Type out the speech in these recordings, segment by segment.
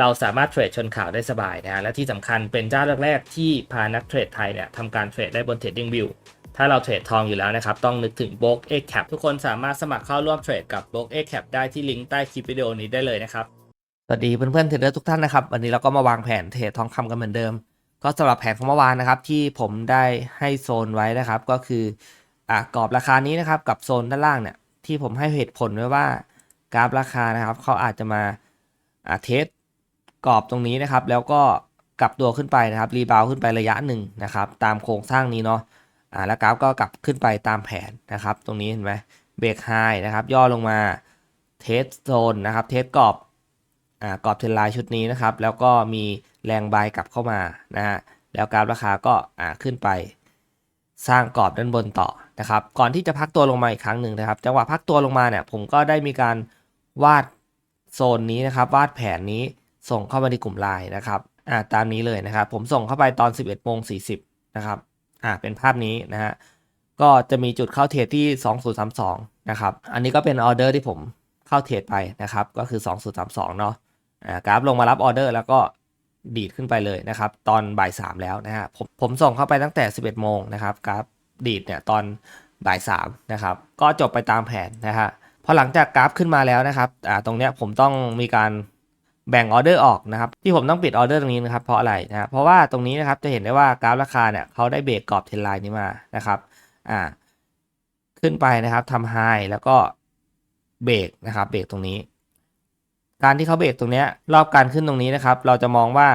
เราสามารถเทรดชนข่าวได้สบายนะฮะและที่สำคัญเป็นเจ้าแรกๆที่พานักเทรดไทยเนี่ยทำการเทรดได้บน Trading View ถ้าเราเทรดทองอยู่แล้วนะครับ ต้องนึกถึง b o k X Cap ทุกคนสามารถสมัครเข้าร่วมเทรดกับ b o k X Cap ได้ที่ลิงก์ใต้คลิปวิดีโอนี้ได้เลยนะครับสวัสดีเพื่อนๆเทรดเดอร์ทุกท่านนะครับ วันนี้เราก็มาวางแผนเทรดทองคำกันเหมือนเดิม ก็สำหรับแผนของเมื่อวานนะครับ ที่ผมได้ให้โซนไว้นะครับ ก็คืออะกรอบราคานี้นะครับกับโซนด้านล่างเนี่ยที่ผมให้เหตุผลไว้ว่ากราฟราคานะครับเขาอาจจะมาอะเทส กรอบตรงนี้นะครับ แล้วก็กลับตัวขึ้นไปนะครับ รีบาวขึ้นไประยะหนึ่งนะครับ ตามโครงสร้างนี้เนาะอ่าแล้วกราฟก็กลับขึ้นไปตามแผนนะครับ ตรงนี้เห็นไหมเบรกไฮนะครับ ย่อลงมาเทสโซนนะครับ เทสกรอบอ่ากรอบเทรนไลน์ชุดนี้นะครับ แล้วก็มีแรงบายกลับเข้ามานะฮะแล้วกราฟราคาก็อ่าขึ้นไป สร้างกรอบด้านบนต่อนะครับ ก่อนที่จะพักตัวลงมาอีกครั้งหนึ่งนะครับ จังหวะพักตัวลงมาเนี่ยผมก็ได้มีการวาดโซนนี้นะครับ วาดแผนนี้ ส่งเข้ามาในกลุ่มไลน์นะครับอ่าตามนี้เลยนะครับ ผมส่งเข้าไปตอน 11โมง40นะครับอ่าเป็นภาพนี้นะฮะก็จะมีจุดเข้าเทรดที่ 2032นะครับอันนี้ก็เป็นออเดอร์ที่ผมเข้าเทรดไปนะครับ ก็คือ 2032เนาะอ่ากราฟลงมารับออเดอร์แล้วก็ดีดขึ้นไปเลยนะครับ ตอนบ่ายสามแล้วนะฮะผมผมส่งเข้าไปตั้งแต่ 11โมงนะครับกราฟดีดเนี่ยตอนบ่ายสามนะครับก็จบไปตามแผนนะฮะพอหลังจากกราฟขึ้นมาแล้วนะครับอ่าตรงเนี้ยผมต้องมีการ แบ่งออเดอร์ออกนะครับที่ผมต้องปิดออเดอร์ตรงนี้นะครับเพราะอะไรนะฮะเพราะว่าตรงนี้นะครับจะเห็นได้ว่ากราฟราคาเนี่ยเขาได้เบรกกรอบเทรนไลน์นี้มานะครับอ่าขึ้นไปนะครับทำไฮแล้วก็เบรกนะครับเบรกตรงนี้ การที่เขาเบรกตรงเนี้ยรอบการขึ้นตรงนี้นะครับ เราจะมองว่า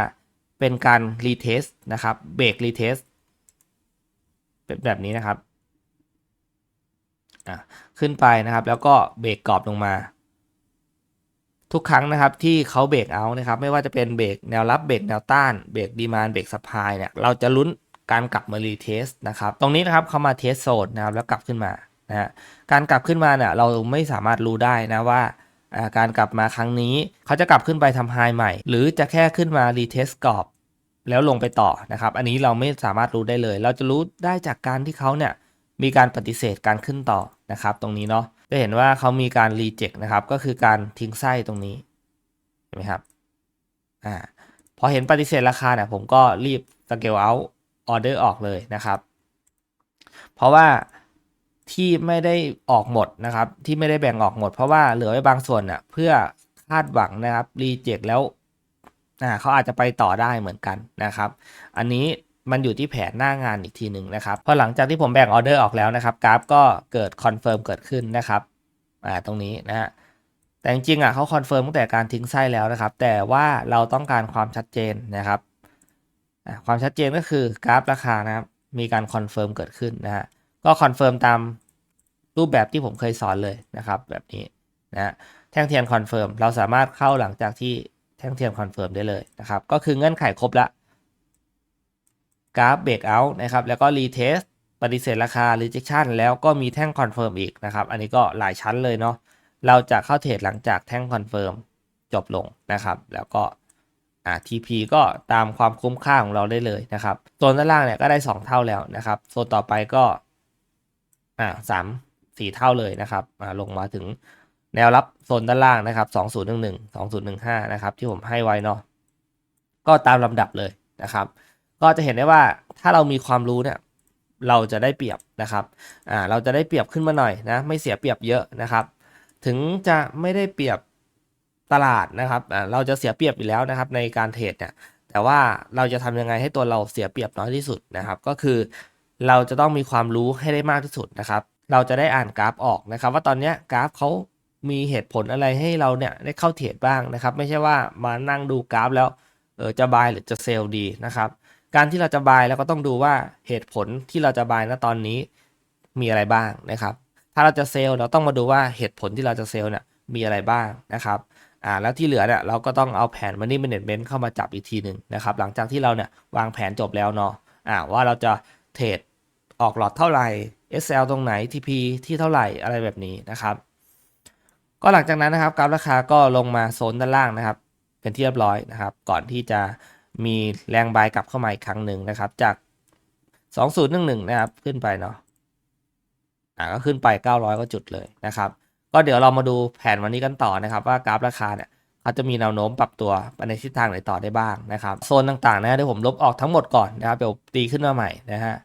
เป็นการรีเทสนะครับเบรกรีเทสเป็นแบบนี้นะครับอะขึ้นไปนะครับ แล้วก็เบรกกรอบลงมา ทุกครั้งนะครับที่เขาเบรกเอานะครับไม่ว่าจะเป็นเบรกแนวรับเบรกแนวต้านเบรกดีมานเบรกสปายเนี่ยเราจะลุ้นการกลับมารีเทสนะครับตรงนี้นะครับเขามาเทสโซนนะครับแล้วกลับขึ้นมานะฮะการกลับขึ้นมาเนี่ยเราไม่สามารถรู้ได้นะว่าการกลับมาครั้งนี้เขาจะกลับขึ้นไปทำไฮใหม่ หรือจะแค่ขึ้นมารีเทสกรอบแล้วลงไปต่อนะครับ อันนี้เราไม่สามารถรู้ได้เลย เราจะรู้ได้จากการที่เขาเนี่ยมีการปฏิเสธการขึ้นต่อนะครับ ตรงนี้เนาะ จะเห็นว่าเขามีการรีเจ็คนะครับ ก็คือการทิ้งไส้ตรงนี้เห็นไหมครับอ่าพอเห็นปฏิเสธราคาเนี่ยผมก็รีบสเกลเอาออเดอร์ออกเลยนะครับ เพราะว่าที่ไม่ได้ออกหมดนะครับ ที่ไม่ได้แบ่งออกหมด เพราะว่าเหลือไว้บางส่วนน่ะเพื่อคาดหวังนะครับรีเจ็คแล้วอ่าเขาอาจจะไปต่อได้เหมือนกันนะครับ อันนี้ มันอยู่ที่แผนหน้างานอีกทีหนึ่งนะครับ พอหลังจากที่ผมแบ่งออเดอร์ออกแล้วนะครับกราฟก็เกิดคอนเฟิร์มเกิดขึ้นนะครับอ่าตรงนี้นะฮะแต่จริงๆอะเขาคอนเฟิร์มตั้งแต่การทิ้งไส้แล้วนะครับ แต่ว่าเราต้องการความชัดเจนนะครับความชัดเจนก็คือกราฟราคานะครับมีการคอนเฟิร์มเกิดขึ้นนะฮะก็คอนเฟิร์มตามรูปแบบที่ผมเคยสอนเลยนะครับ แบบนี้นะแท่งเทียนคอนเฟิร์มเราสามารถเข้าหลังจากที่แท่งเทียนคอนเฟิร์มได้เลยนะครับ ก็คือเงื่อนไขครบละ กราฟเบรกเอาท์นะครับแล้วก็รีเทสปฏิเสธราคา rejection แล้วก็มีแท่งคอนเฟิร์มอีกนะครับ อันนี้ก็หลายชั้นเลยเนาะเราจะเข้าเทรดหลังจากแท่งคอนเฟิร์มจบลงนะครับ แล้วก็อ่า TP ก็ตามความคุ้มค่าของเราได้เลยนะครับโซนด้านล่างเนี่ยก็ได้ 2 เท่าแล้วนะครับโซนต่อไปก็อ่าสามสี่เท่าเลยนะครับอ่าลงมาถึงแนวรับโซนด้านล่างนะครับสองศูนย์หนึ่งหนึ่งสองศูนย์หนึ่งห้านะครับที่ผมให้ไว้เนาะก็ตามลำดับเลยนะครับ ก็จะเห็นได้ว่าถ้าเรามีความรู้เนี่ยเราจะได้เปรียบนะครับอ่าเราจะได้เปรียบขึ้นมาหน่อยนะไม่เสียเปรียบเยอะนะครับ ถึงจะไม่ได้เปรียบตลาดนะครับอ่าเราจะเสียเปรียบอยู่แล้วนะครับในการเทรดเนี่ยแต่ว่าเราจะทำยังไงให้ตัวเราเสียเปรียบน้อยที่สุดนะครับ ก็คือเราจะต้องมีความรู้ให้ได้มากที่สุดนะครับ เราจะได้อ่านกราฟออกนะครับ ว่าตอนนี้กราฟเขามีเหตุผลอะไรให้เราเนี่ยได้เข้าเทรดบ้างนะครับ ไม่ใช่ว่ามานั่งดูกราฟแล้วเออจะบายหรือจะเซลล์ดีนะครับ การที่เราจะบายแล้วก็ต้องดูว่าเหตุผลที่เราจะบายณตอนนี้มีอะไรบ้างนะครับ ถ้าเราจะเซลล์เราต้องมาดูว่าเหตุผลที่เราจะเซลล์เนี่ยมีอะไรบ้างนะครับอ่าแล้วที่เหลือเนี่ยเราก็ต้องเอาแผน Money Management เข้ามาจับอีกทีหนึ่งนะครับ หลังจากที่เราเนี่ยวางแผนจบแล้วเนาะอ่าว่าเราจะเทรดออกหลอดเท่าไหร่ SL ตรงไหน TP ที่เท่าไหร่อะไรแบบนี้นะครับ ก็หลังจากนั้นนะครับกราฟราคาก็ลงมาโซนด้านล่างนะครับ เป็นที่เรียบร้อยนะครับ ก่อนที่จะ มีแรงบายกลับเข้ามาอีกครั้งหนึ่งนะครับ จาก 2011 นะครับ ขึ้นไปเนาะอ่าก็ขึ้นไป 900กว่าจุดเลยนะครับ ก็เดี๋ยวเรามาดูแผนวันนี้กันต่อนะครับ ว่ากราฟราคาเนี่ยเขาจะมีแนวโน้มปรับตัวไปในทิศทางไหนต่อได้บ้างนะครับโซนต่างๆนะเดี๋ยวผมลบออกทั้งหมดก่อนนะครับเดี๋ยวตีขึ้นมาใหม่นะฮะ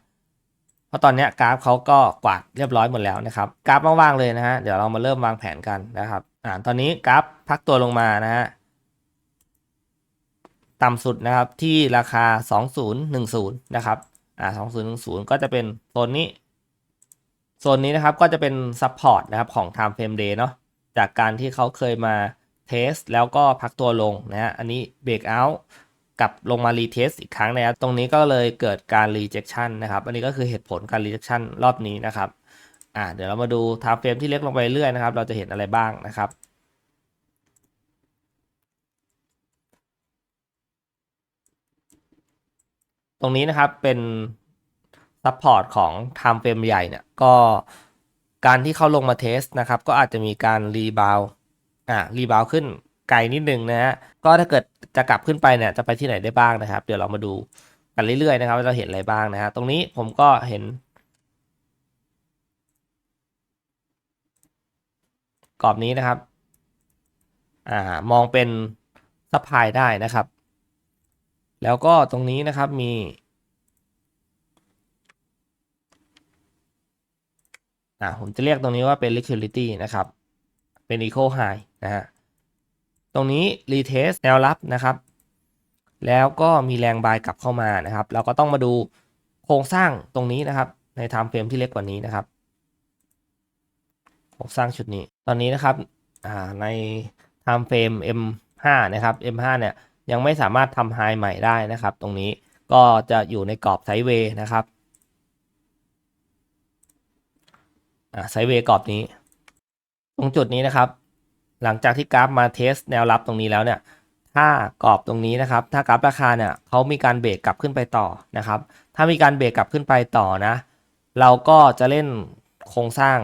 เพราะตอนนี้กราฟเขาก็กวาดเรียบร้อยหมดแล้วนะครับกราฟว่างๆเลยนะฮะเดี๋ยวเรามาเริ่มวางแผนกันนะครับอ่าตอนนี้กราฟพักตัวลงมานะฮะ ต่ำสุดนะครับที่ราคา 2010 นะครับอ่า2010 ก็จะเป็นโซนนี้ โซนนี้นะครับก็จะเป็นซัพพอร์ตนะครับของ Time Frame Day เนาะจากการที่เขาเคยมาเทสแล้วก็พักตัวลงนะฮะอันนี้เบรกเอาท์กลับลงมารีเทสอีกครั้งนะครับตรงนี้ก็เลยเกิดการ rejection นะครับ อันนี้ก็คือเหตุผลการ rejection รอบนี้นะครับอ่าเดี๋ยวเรามาดู Time Frame ที่เล็กลงไปเรื่อยนะครับ เราจะเห็นอะไรบ้างนะครับ ตรงนี้นะครับเป็นซัพพอร์ตของ Time Frame ใหญ่เนี่ยก็การที่เขาลงมาเทสนะครับ ก็อาจจะมีการรีบาวอ่ารีบาวขึ้นไกลนิดนึงนะฮะก็ถ้าเกิดจะกลับขึ้นไปเนี่ยจะไปที่ไหนได้บ้างนะครับ เดี๋ยวเรามาดูกันเรื่อยๆนะครับว่าเราเห็นอะไรบ้างนะฮะตรงนี้ผมก็เห็นกรอบนี้นะครับ อ่ามองเป็นซัพพลายได้นะครับ แล้วก็ตรงนี้นะครับมี อ่าผมจะเรียกตรงนี้ว่าเป็น liquidity นะครับ เป็น eco high นะฮะ ตรงนี้ retest แนวรับนะครับ แล้วก็มีแรงบายกลับเข้ามานะครับ เราก็ต้องมาดูโครงสร้างตรงนี้นะครับ ใน time frame ที่เล็กกว่านี้นะครับ โครงสร้างชุดนี้ ตอนนี้นะครับ อ่า ใน time frame M5 นะครับ M5 เนี่ย ยังไม่สามารถทำ high ใหม่ได้นะครับ ตรงนี้ก็จะอยู่ในกรอบไซด์เวย์นะครับไซด์เวย์กรอบนี้ ตรงจุดนี้นะครับ หลังจากที่กราฟมาเทสแนวรับตรงนี้แล้วเนี่ยถ้ากรอบตรงนี้นะครับ ถ้ากราฟราคาเนี่ยเขามีการเบรกกลับขึ้นไปต่อนะครับ ถ้ามีการเบรกกลับขึ้นไปต่อนะ เราก็จะเล่นโครงสร้าง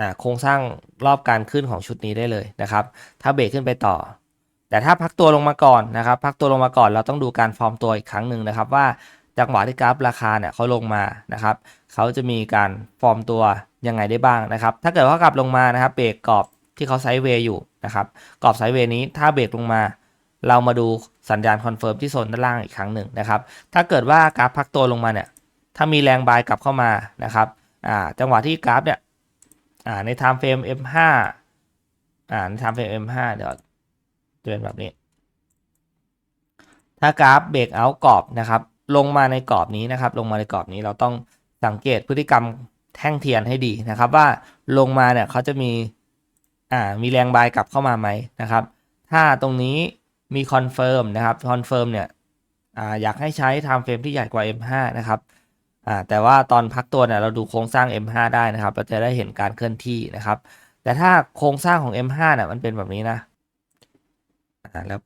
อ่าโครงสร้างรอบการขึ้นของชุดนี้ได้เลยนะครับ ถ้าเบรกขึ้นไปต่อ แต่ถ้าพักตัวลงมาก่อนนะครับ พักตัวลงมาก่อนเราต้องดูการฟอร์มตัวอีกครั้งหนึ่งนะครับ ว่าจังหวะที่กราฟราคาเนี่ยเขาลงมานะครับเขาจะมีการฟอร์มตัวยังไงได้บ้างนะครับ ถ้าเกิดว่ากลับลงมานะครับเบรกกรอบที่เขาไซด์เวย์อยู่นะครับกรอบไซด์เวย์นี้ถ้าเบรกลงมา เรามาดูสัญญาณคอนเฟิร์มที่โซนด้านล่างอีกครั้งหนึ่งนะครับ ถ้าเกิดว่ากราฟพักตัวลงมาเนี่ย ถ้ามีแรงบายกลับเข้ามานะครับอ่าจังหวะที่กราฟเนี่ยอ่าใน time frame M5 อ่าใน time frame M5 เดี๋ยว จะเป็นแบบนี้ ถ้ากราฟเบรกเอากรอบนะครับ ลงมาในกรอบนี้นะครับ ลงมาในกรอบนี้เราต้องสังเกตพฤติกรรมแท่งเทียนให้ดีนะครับ ว่าลงมาเนี่ยเขาจะมีอ่ามีแรงบายกลับเข้ามาไหมนะครับ ถ้าตรงนี้มีคอนเฟิร์มนะครับคอนเฟิร์มเนี่ยอ่าอยากให้ใช้ time frame ที่ใหญ่กว่า M5 นะครับอ่าแต่ว่าตอนพักตัวเนี่ยเราดูโครงสร้าง M5 ได้นะครับ เราจะได้เห็นการเคลื่อนที่นะครับ แต่ถ้าโครงสร้างของ M5 เนี่ยมันเป็นแบบนี้นะ แล้ว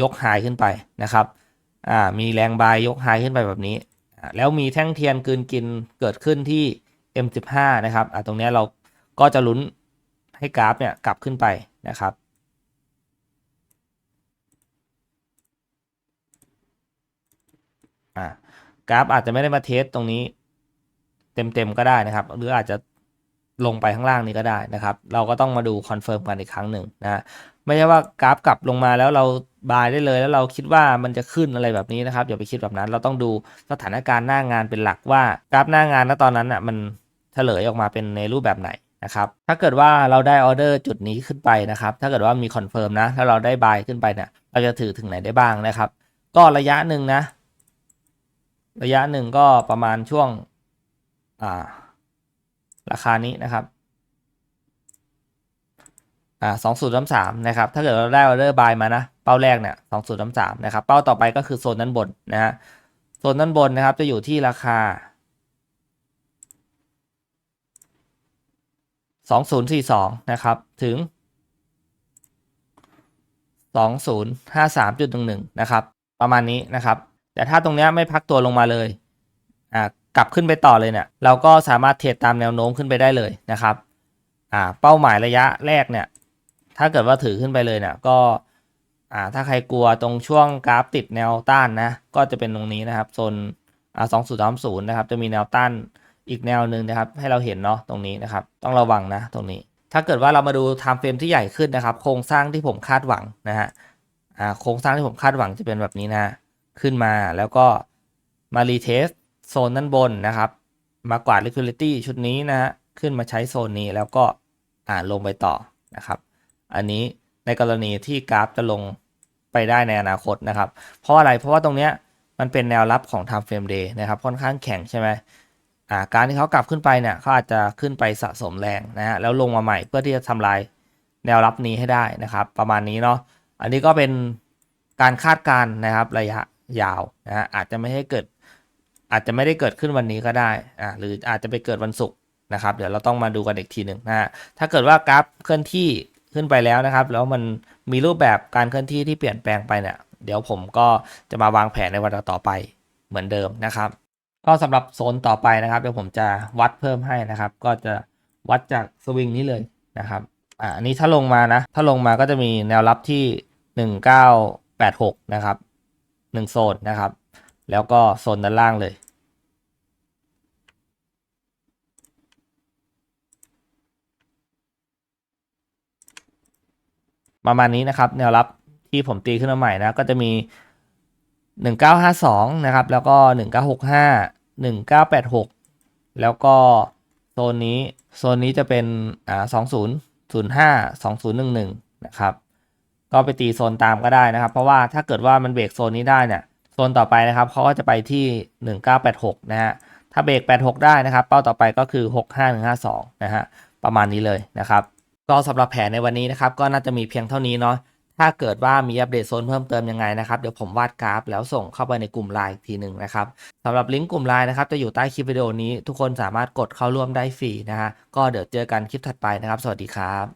ยกไฮขึ้นไปนะครับอ่ามีแรงบายยกไฮขึ้นไปแบบนี้ แล้วมีแท่งเทียนกืนกินเกิดขึ้นที่ M15 นะครับอ่าตรงนี้เราก็จะลุ้นให้กราฟเนี่ยกลับขึ้นไปนะครับอ่ากราฟอาจจะไม่ได้มาเทสตรงนี้เต็มๆก็ได้นะครับ หรืออาจจะลงไปข้างล่างนี้ก็ได้นะครับ เราก็ต้องมาดูคอนเฟิร์มกันอีกครั้งหนึ่งนะ ไม่ใช่ว่ากราฟกลับลงมาแล้วเราบายได้เลย แล้วเราคิดว่ามันจะขึ้นอะไรแบบนี้นะครับอย่าไปคิดแบบนั้น เราต้องดูสถานการณ์หน้างานเป็นหลักว่ากราฟหน้างานณตอนนั้นอะมันเฉลยออกมาเป็นในรูปแบบไหนนะครับถ้าเกิดว่าเราได้ออเดอร์จุดนี้ขึ้นไปนะครับถ้าเกิดว่ามีคอนเฟิร์มนะถ้าเราได้บายขึ้นไปเนี่ยเราจะถือถึงไหนได้บ้างนะครับ ก็ระยะหนึ่งนะ ระยะหนึ่งก็ประมาณช่วงอ่าราคานี้นะครับ อ่าสองศูนย์สามนะครับ ถ้าเกิดเราได้ออเดอร์บายมานะ เป้าแรกเนี่ยสองศูนย์สามนะครับ เป้าต่อไปก็คือโซนด้านบนนะฮะ โซนด้านบนนะครับจะอยู่ที่ราคาสองศูนย์สี่สองนะครับ ถึง2053.11นะครับ ประมาณนี้นะครับ แต่ถ้าตรงเนี้ยไม่พักตัวลงมาเลย อ่ากลับขึ้นไปต่อเลยเนี่ย เราก็สามารถเทรดตามแนวโน้มขึ้นไปได้เลยนะครับ อ่า เป้าหมายระยะแรกเนี่ย ถ้าเกิดว่าถือขึ้นไปเลยเนี่ยก็อ่าถ้าใครกลัวตรงช่วงกราฟติดแนวต้านนะ ก็จะเป็นตรงนี้นะครับโซนอ่า2030นะครับ จะมีแนวต้านอีกแนวหนึ่งนะครับ ให้เราเห็นเนาะตรงนี้นะครับ ต้องระวังนะตรงนี้ ถ้าเกิดว่าเรามาดูไทม์เฟรมที่ใหญ่ขึ้นนะครับ โครงสร้างที่ผมคาดหวังนะฮะอ่าโครงสร้างที่ผมคาดหวังจะเป็นแบบนี้นะขึ้นมาแล้วก็มารีเทสโซนด้านบนนะครับ มากวาด liquidity ชุดนี้นะฮะขึ้นมาใช้โซนนี้แล้วก็อ่าลงไปต่อนะครับ อันนี้ในกรณีที่กราฟจะลงไปได้ในอนาคตนะครับ เพราะอะไรเพราะว่าตรงเนี้ยมันเป็นแนวรับของ time frame day นะครับ ค่อนข้างแข็งใช่ไหมอ่าการที่เขากลับขึ้นไปเนี่ยเขาอาจจะขึ้นไปสะสมแรงนะฮะแล้วลงมาใหม่เพื่อที่จะทำลายแนวรับนี้ให้ได้นะครับ ประมาณนี้เนาะอันนี้ก็เป็นการคาดการณ์นะครับระยะยาวนะฮะอาจจะไม่ให้เกิด อาจจะไม่ได้เกิดขึ้นวันนี้ก็ได้อ่าหรืออาจจะไปเกิดวันศุกร์นะครับ เดี๋ยวเราต้องมาดูกันอีกทีหนึ่งนะฮะถ้าเกิดว่ากราฟเคลื่อนที่ ขึ้นไปแล้วนะครับ แล้วมันมีรูปแบบการเคลื่อนที่ที่เปลี่ยนแปลงไปเนี่ย เดี๋ยวผมก็จะมาวางแผนในวันต่อไปเหมือนเดิมนะครับ ก็สำหรับโซนต่อไปนะครับเดี๋ยวผมจะวัดเพิ่มให้นะครับ ก็จะวัดจากสวิงนี้เลยนะครับอ่าอันนี้ถ้าลงมานะ ถ้าลงมาก็จะมีแนวรับที่หนึ่งเก้าแปดหกนะครับหนึ่งโซนนะครับ แล้วก็โซนด้านล่างเลย ประมาณนี้นะครับ แนวรับที่ผมตีขึ้นมาใหม่นะก็จะมี 1952 นะครับ แล้วก็ 1965 1986 แล้วก็โซนนี้โซนนี้จะเป็นอ่า2005 2011 นะครับ ก็ไปตีโซนตามก็ได้นะครับ เพราะว่าถ้าเกิดว่ามันเบรกโซนนี้ได้เนี่ยโซนต่อไปนะครับเขาก็จะไปที่ 1986 นะฮะถ้าเบรก86 ได้นะครับ เป้าต่อไปก็คือ 65152 นะฮะประมาณนี้เลยนะครับ ก็สำหรับแผนในวันนี้นะครับก็น่าจะมีเพียงเท่านี้เนาะถ้าเกิดว่ามีอัปเดตโซนเพิ่มเติมยังไงนะครับเดี๋ยวผมวาดกราฟ แล้วส่งเข้าไปในกลุ่มไลน์อีกทีหนึ่งนะครับสำหรับลิงก์กลุ่มไลน์นะครับจะอยู่ใต้คลิปวิดีโอนี้ ทุกคนสามารถกดเข้าร่วมได้ฟรีนะฮะก็เดี๋ยวเจอกันคลิปถัดไปนะครับ สวัสดีครับ